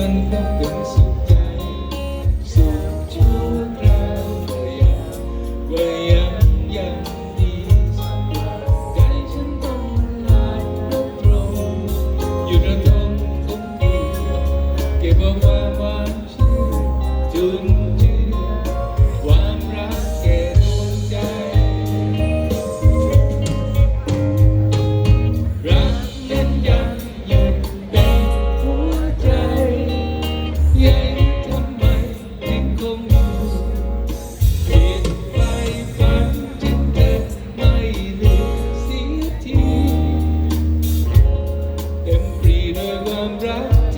มันก็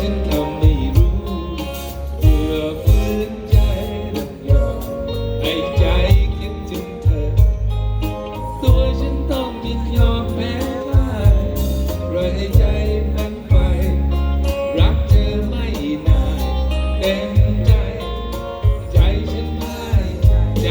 ฉันทำไม่รู้เมื่อฟื้นใจระยองให้ใจคิดถึงเธอ ตัวฉันต้องยินยอมแพ้พ่ายร้ใจพันไป รักเธอไม่นานเต็มใจ ใจฉันพ่ายใจ